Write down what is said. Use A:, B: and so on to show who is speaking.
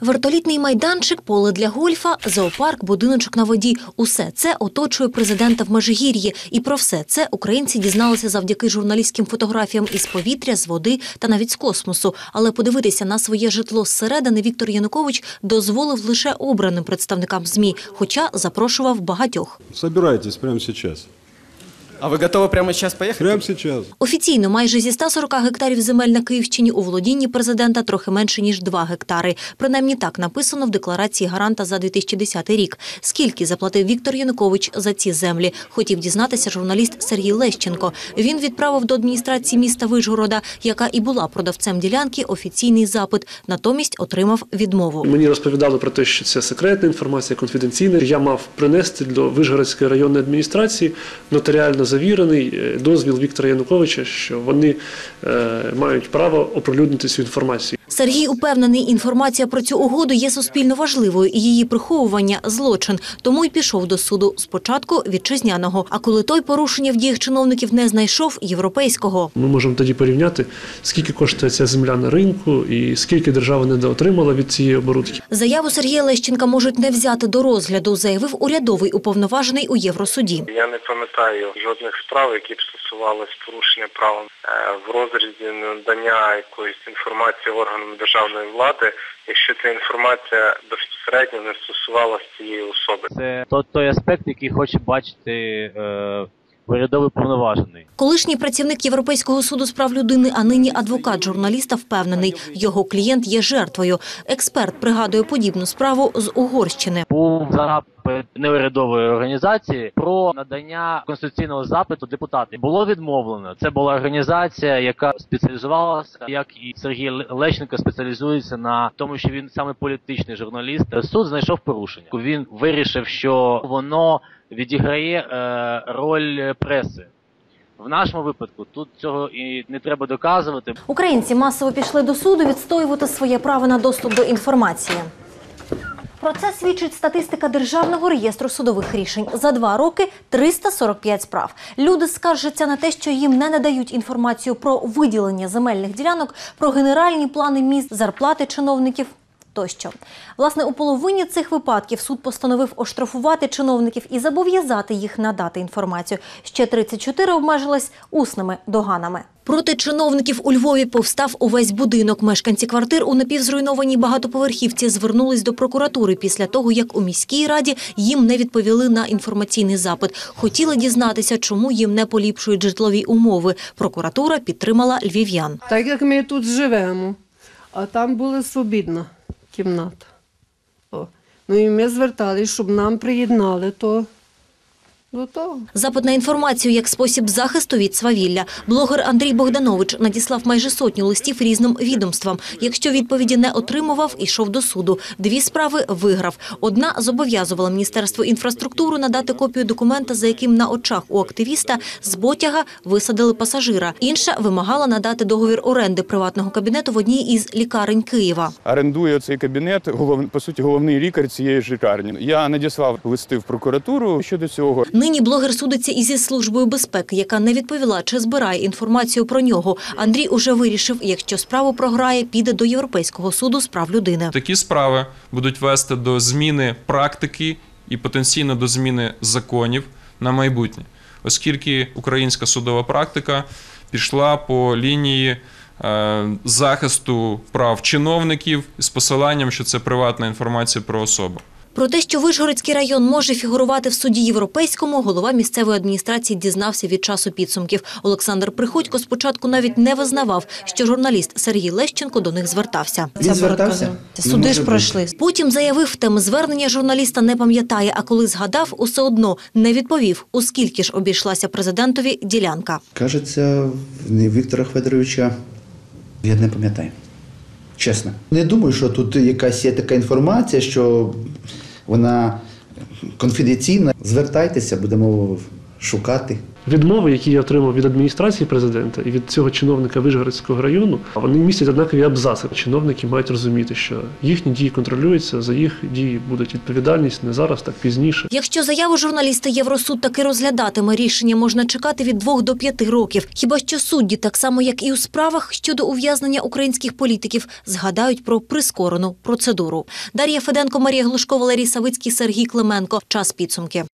A: Вертолітний майданчик, поле для гольфа, зоопарк, будиночок на воді – усе це оточує президента в Межигір'ї. І про все це українці дізналися завдяки журналістським фотографіям із повітря, з води та навіть з космосу. Але подивитися на своє житло зсередини Віктор Янукович дозволив лише обраним представникам ЗМІ, хоча запрошував багатьох.
B: Собирайтесь прямо сейчас.
C: А вы готовы прямо сейчас поехать?
B: Прямо сейчас.
A: Офіційно майже зі 140 гектарів земель на Київщині у володінні президента трохи менше ніж 2 гектари. Принаймні так написано в декларації гаранта за 2010 рік. Скільки заплатив Віктор Янукович за ці землі? Хотів дізнатися журналіст Сергій Лещенко. Він відправив до адміністрації міста Вижгорода, яка і була продавцем ділянки, офіційний запит. Натомість отримав відмову.
D: Мені розповідали про те, що це секретна інформація, конфіденційна. Я мав принести до Вишгородської районної адміністрації нотаріально завірений е, дозвіл Віктора Януковича, що вони е, мають право оприлюднити цю інформацію.
A: Сергій упевнений, інформація про цю угоду є суспільно важливою і її приховування – злочин. Тому й пішов до суду. Спочатку вітчизняного. А коли той порушення в діях чиновників не знайшов – європейського.
D: Ми можемо тоді порівняти, скільки коштує ця земля на ринку і скільки держава недоотримала від цієї оборудки.
A: Заяву Сергія Лещенка можуть не взяти до розгляду, заявив урядовий уповноважений у Євросуді.
E: Я не пам'ятаю жодних справ, які б стосувалися порушення прав е, в розрізі надання якоїсь інформації органам державної влади, якщо ця інформація безпосередньо не стосувалася цієї особи.
F: Це то- той аспект, який хоче бачити е, урядовий повноважений.
A: Колишній працівник Європейського суду з прав людини, а нині адвокат журналіста впевнений, його клієнт є жертвою. Експерт пригадує подібну справу з Угорщини.
F: Був запит неурядової організації про надання конституційного запиту депутатів. Було відмовлено. Це була організація, яка спеціалізувалася, як і Сергій Лещенко спеціалізується на тому, що він саме політичний журналіст. Суд знайшов порушення. Він вирішив, що воно відіграє е, роль преси. В нашому випадку тут цього і не треба доказувати.
A: Українці масово пішли до суду відстоювати своє право на доступ до інформації. Про це свідчить статистика Державного реєстру судових рішень. За два роки 345 справ. Люди скаржаться на те, що їм не надають інформацію про виділення земельних ділянок, про генеральні плани міст, зарплати чиновників. Тощо, власне, у половині цих випадків суд постановив оштрафувати чиновників і зобов'язати їх надати інформацію. Ще 34 обмежились усними доганами. Проти чиновників у Львові повстав увесь будинок. Мешканці квартир у напівзруйнованій багатоповерхівці звернулись до прокуратури після того, як у міській раді їм не відповіли на інформаційний запит. Хотіли дізнатися, чому їм не поліпшують житлові умови. Прокуратура підтримала львів'ян.
G: Так як ми тут живемо, а там була свобідна кімната. О. Ну і ми звертались, щоб нам приєднали то.
A: Запит на інформацію як спосіб захисту від свавілля. Блогер Андрій Богданович надіслав майже сотню листів різним відомствам. Якщо відповіді не отримував, ішов до суду. Дві справи виграв. Одна зобов'язувала Міністерство інфраструктури надати копію документа, за яким на очах у активіста з потяга висадили пасажира. Інша вимагала надати договір оренди приватного кабінету в одній із лікарень Києва.
H: орендує цей кабінет, голов... по суті, головний лікар цієї ж лікарні. Я надіслав листи в прокуратуру щодо цього.
A: Нині блогер судиться із зі службою безпеки, яка не відповіла, чи збирає інформацію про нього. Андрій уже вирішив, якщо справу програє, піде до Європейського суду з прав людини.
I: Такі справи будуть вести до зміни практики і потенційно до зміни законів на майбутнє, оскільки українська судова практика пішла по лінії е, захисту прав чиновників з посиланням, що це приватна інформація про особу.
A: Про те, що Вишгородський район може фігурувати в суді європейському, голова місцевої адміністрації дізнався від часу підсумків. Олександр Приходько спочатку навіть не визнавав, що журналіст Сергій Лещенко до них звертався.
J: Він звертався?
A: Суди ж пройшли. Потім заявив, теми звернення журналіста не пам'ятає, а коли згадав, усе одно не відповів, у скільки ж обійшлася президентові ділянка.
J: Кажеться, не Віктора Федоровича, я не пам'ятаю. Чесно. Не думаю, що тут якась є така інформація, що вона конфіденційна. Звертайтеся, будемо шукати.
D: Відмови, які я отримав від адміністрації президента і від цього чиновника Вишгородського району, вони містять однакові абзаци. Чиновники мають розуміти, що їхні дії контролюються, за їх дії буде відповідальність не зараз, так пізніше.
A: Якщо заяву журналіста Євросуд таки розглядатиме, рішення можна чекати від двох до п'яти років. Хіба що судді, так само як і у справах щодо ув'язнення українських політиків, згадають про прискорену процедуру. Дар'я Феденко, Марія Глушко, Валерій Савицький, Сергій Клименко. Час підсумки.